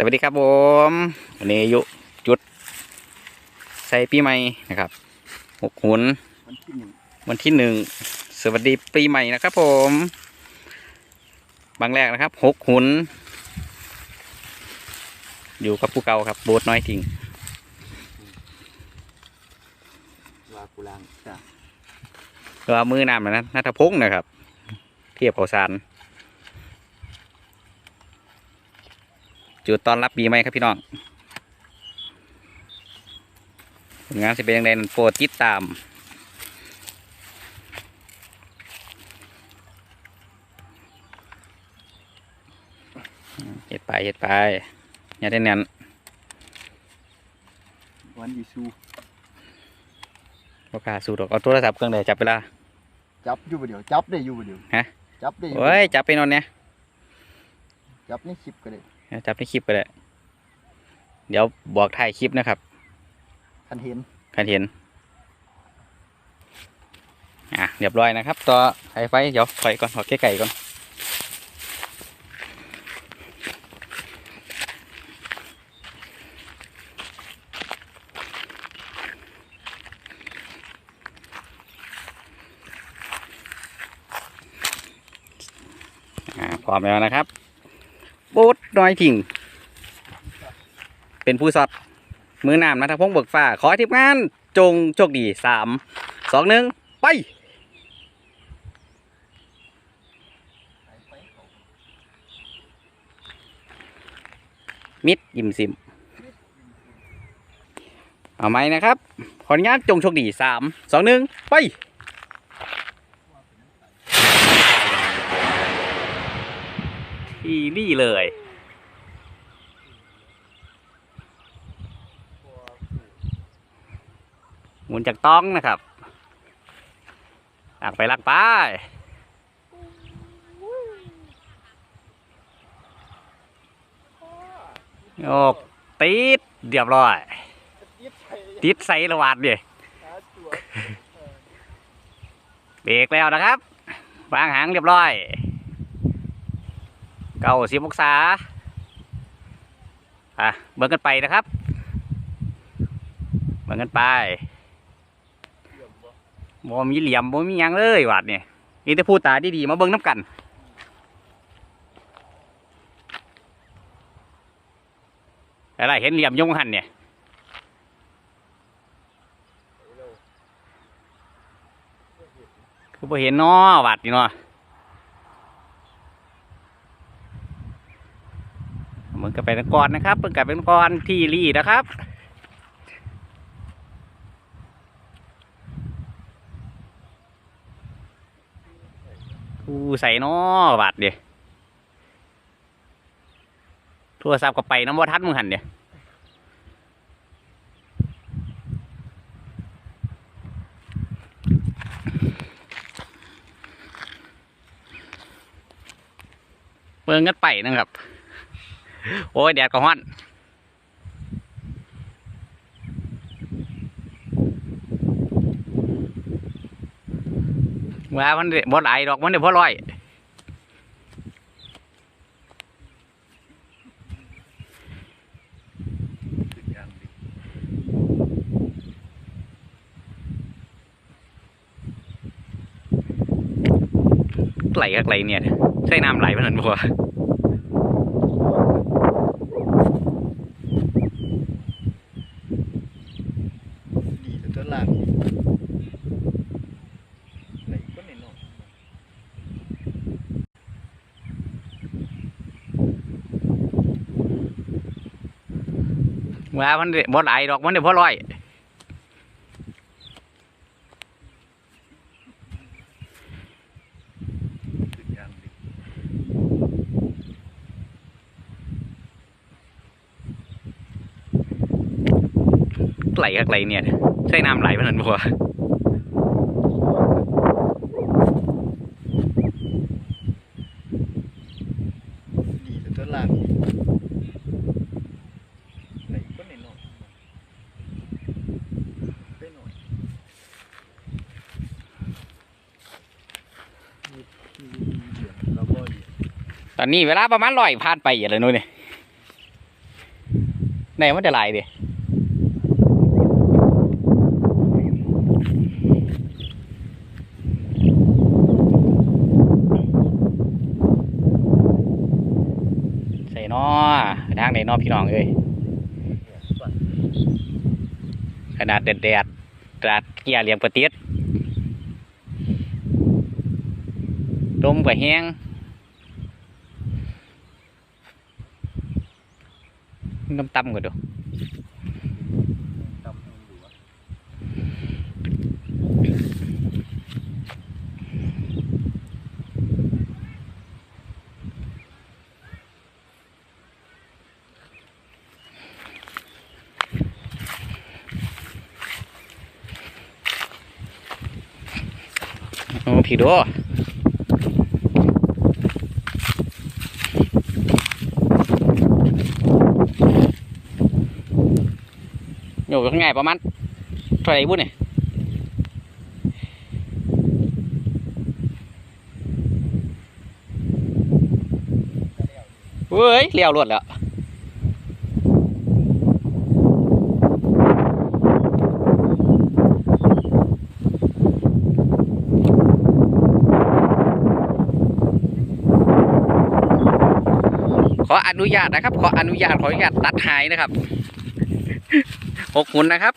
สวัสดีครับผมวันนี้อายุจุดใส่ปีใหม่นะครับหกหุนวันที่หนึ่งวันที่หนึ่งสวัสดีปีใหม่นะครับผมบางแรกนะครับหกหุน อยู่กับผู้เก่าครับโบสน้อยทิ้งวากุลังจ้ะตัวมือนำนะนัทพงศ์นะครับ เทียบเขาสาร จุดตอนรับปีใหม่ครับพี่น้องผลงานจะเป็นยังไงนั้นโปรดติดตามเฮ็ดไปเฮ็ดไปอย่าได้แน่นวันยิซูโอกล้าสูดออกเอาโทรศัพท์เครื่องใดจับเวลาจับอยู่บ่เดียวจับได้อยู่บ่เดียวฮะจับได้อยู่โอ้ยจับไปนอนเนี่ยจับในคลิปก็ได้ จับในคลิปไปเลยเดี๋ยวบอกถ่ายคลิปนะครับคันเห็นคันเห็นอะเรียบร้อยนะครับ ต่อไฟไฟเดี๋ยวถอยก่อนถอดไก่ก่อนอ่าพร้อมแล้วนะครับ โบูดน้อยทิ้งเป็นผู้สอดมือนำนะทพงเบิกฟ้า ขอให้ทีมงาน จงโชคดีสามสองหนึ่งไปมิดยิมซิม เอาไหมนะครับ ขออนุญาตจงโชคดีสามสองหนึ่งไป ทีนี่เลย หมุนจากต้องนะครับลักไปลักไปโยกติดเรียบร้อย ติดใส่ระวาดดิเบรกแล้วนะครับวางหางเรียบร้อย เก้าสิบองศาอะเบิ่งกันไปนะครับ เบิ่งกันไปบ่มีเหลี่ยมบ่มียังเลยวัดเนี่ยนี่แต่พูดตาดีๆมาเบิ่งน้ำกันอะไรเห็นเหลี่ยมยงหันเนี่ยคือบ่เห็นนาะวัดนี่เนาะ เบิ่งกันไปก่อนนะครับเบิ่งกันเป็นก่อนที่รีนะครับกูใส่น้อบาดเดียโทรศัพท์ก็ไปน้ำวัทัดมึงหันเดียเปิงกันไปนะครับ โอ้ยแดดก็ฮ้อนว่ามันได้บ่หลายดอกมันได้พอร้อยไหลกักไหลเนี่ยใส่น้ำไหลมันเหมือนบัว ดีแต่ตัวล่างไหนก็ไหนเนาะ ว่ามันได้บ่หลดอกมันเด้พอลอยไหลกับไหลเนี่ยใช่น้ำไหลมันเหมือนบัว ดีแต่ตัวล่างไหนก็ไหนเนาะไปหน่อยมีมีเหรียญแล้วก็เหรียญ ตอนนี้เวลาประมาณร้อยผ่านไปอย่างไรนู้นเนี่ยในมันจะลายดิใส่นอทางไหนนอพี่น้องเอ้ยขนาดแดดแดดตราดเกียร์เลียมกระติดลมก็แห้ง น้ำตำก่อ อยู่วะโยู่ข้างในประมาณเท่าไหร่บุ้เนี่ยเว้ยเลี้ยวรวดแล้วขออนุญาตนะครับ ขออนุญาตขออนุญาตตัดหายนะครับ หกหุ่นนะครับ